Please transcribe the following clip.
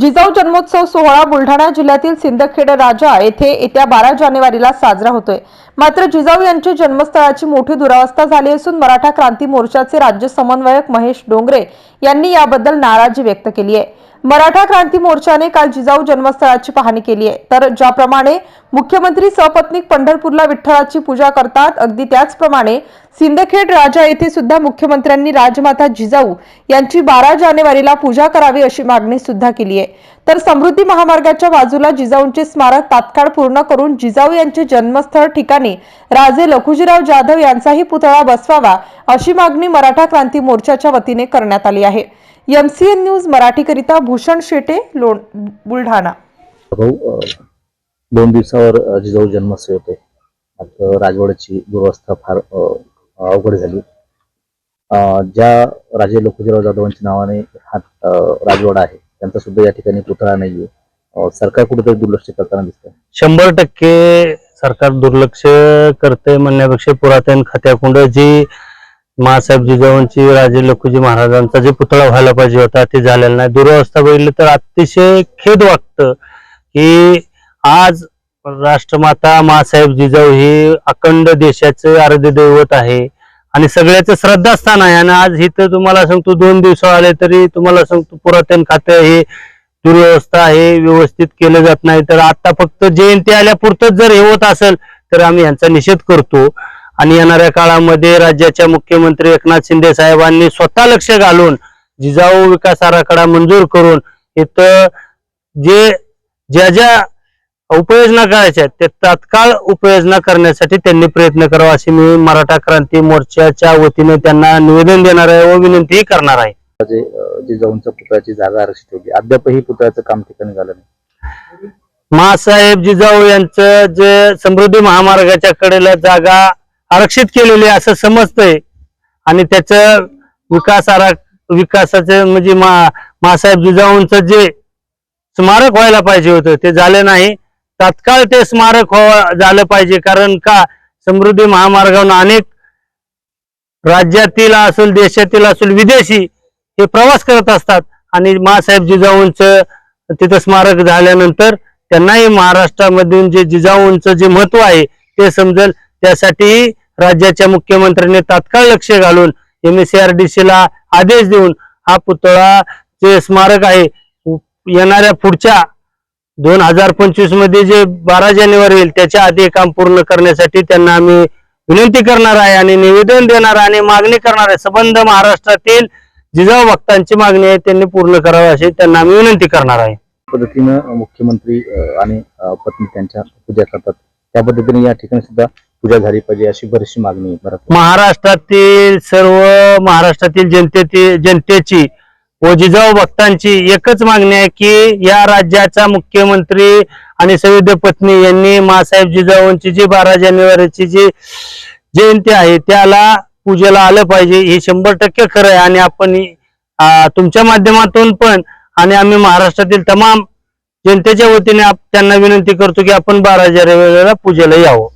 जिजाऊ जन्मोत्सव सोहळा बुलढाणा जिल्ह्यातील सिंदखेड राजा येथे येत्या बारा जानेवारीला साजरा होतोय. मात्र जिजाऊ यांच्या जन्मस्थळाची मोठी दुरावस्था झाली असून मराठा क्रांती मोर्चाचे राज्य समन्वयक महेश डोंगरे यांनी याबद्दल नाराजी व्यक्त केली आहे. मराठा क्रांती मोर्चाने काल जिजाऊ जन्मस्थळाची पाहणी केली आहे. तर ज्याप्रमाणे मुख्यमंत्री सपत्नीक पंढरपूरला विठ्ठलाची पूजा करतात अगदी त्याचप्रमाणे सिंदखेड राजा येथे सुद्धा मुख्यमंत्र्यांनी राजमाता जिजाऊ यांची बारा जानेवारीला पूजा करावी अशी मागणी सुद्धा केली आहे. तर समृद्धी महामार्गाच्या बाजूला जिजाऊंचे स्मारक तात्काळ पूर्ण करून जिजाऊ यांचे जन्मस्थळ ठिकाणी राजे लखुजीराव जाधव यांचाही पुतळा बसवावा अशी मागणी मराठा क्रांती मोर्चाच्या वतीने करण्यात आली आहे. एमसीएन न्यूज मराठीकरिता भूषण शेटे लोण बुलढाणा. भाऊ दोन दिवसावर जिजाऊ जन्मोत्सव होते. मात्र राजवाड्याची दुरवस्था फार अवघड झाली. ज्या राजे लोकजीराव जाधवांच्या नावाने हा राजवाडा आहे त्यांचा सुद्धा या ठिकाणी पुतळा नाहीये. सरकार कुठेतरी दुर्लक्ष करताना दिसतंय. शंभर टक्के सरकार दुर्लक्ष करते म्हणण्यापेक्षा पुरातन खात्याकुंड जी माँसाहेब जिजाऊंची राजे लखुजी महाराजांचा जे पुतळा व्हायला पाहिजे होता ते झालेला नाही. दुरावस्था बघितली तर अतिशय खेद वाटतं की आज राष्ट्रमाता माँसाहेब जिजाऊ ही अखंड देशाचे आराध्य दैवत आहे आणि सगळ्याचं श्रद्धास्थान आहे. आणि आज इथं तुम्हाला सांगतो दोन दिवस आले तरी तुम्हाला सांगतो पुरातन खातं हे दुर्व्यवस्था आहे व्यवस्थित केलं जात नाही. तर आता फक्त जयंती आल्यापुरतच जर हे होत असेल तर आम्ही यांचा निषेध करतो. आणि येणाऱ्या काळामध्ये राज्याच्या मुख्यमंत्री एकनाथ शिंदे साहेबांनी स्वतः लक्ष घालून जिजाऊ विकास आराखडा मंजूर करून इथं जे ज्या ज्या उपाययोजना करायच्या आहेत, ते तात्काळ उपाययोजना करण्यासाठी त्यांनी प्रयत्न करावा अशी मी मराठा क्रांती मोर्चाच्या वतीने त्यांना निवेदन देणार आहे व विनंतीही करणार आहे. जिजाऊंच्या पुतळ्याची जागा आरक्षित होती अद्यापही पुतळ्याचं काम ठिकाणी झालं नाही. महासाहेब जिजाऊ यांचं जे समृद्धी महामार्गाच्या कडेला जागा आरक्षित केलेले असं समजतंय. आणि त्याचं विकास आरा विकासाचं म्हणजे मा महासाहेब जिजाऊंचं जे स्मारक व्हायला पाहिजे होतं ते झालं नाही. तात्काळ ते स्मारक व्हावं झालं पाहिजे. कारण का? समृद्धी महामार्गावरून अनेक राज्यातील असेल देशातील असेल विदेशी हे प्रवास करत असतात. आणि महासाहेब जिजाऊंचं तिथं स्मारक झाल्यानंतर त्यांनाही महाराष्ट्रामधून जे जिजाऊंचं जे महत्त्व आहे ते समजेल. त्यासाठी राज्याच्या मुख्यमंत्र्यांनी तात्काळ लक्ष घालून एम एस ला आदेश देऊन हा पुतळा जे स्मारक आहे येणाऱ्या पुढच्या दोन हजार पंचवीसमध्ये जे बारा जानेवारी येईल त्याच्या आधी काम पूर्ण करण्यासाठी त्यांना आम्ही विनंती करणार आहे आणि निवेदन देणार आहे आणि मागणी करणार आहे. संबंध महाराष्ट्रातील जिजाऊ भक्तांची मागणी आहे त्यांनी पूर्ण करावी अशी त्यांना आम्ही विनंती करणार आहे. पद्धतीनं मुख्यमंत्री आणि पत्नी त्यांच्या पूजा करतात. त्या पद्धतीने या ठिकाणी सुद्धा पूजा झाली पाहिजे अशी बरीचशी मागणी आहे महाराष्ट्रातील सर्व महाराष्ट्रातील जनतेची जनतेची व जिजाऊ भक्तांची एकच मागणी आहे की या राज्याचा मुख्यमंत्री आणि सविध पत्नी यांनी मासाहेब जिजाऊंची जी बारा जानेवारीची जी जयंती आहे त्याला पूजेला आलं पाहिजे. हे शंभर टक्के खरं आहे. आणि आपण तुमच्या माध्यमातून पण आणि आम्ही महाराष्ट्रातील तमाम जनतेच्या वतीने त्यांना विनंती करतो की आपण बारा जानेवारीला पूजेला यावं.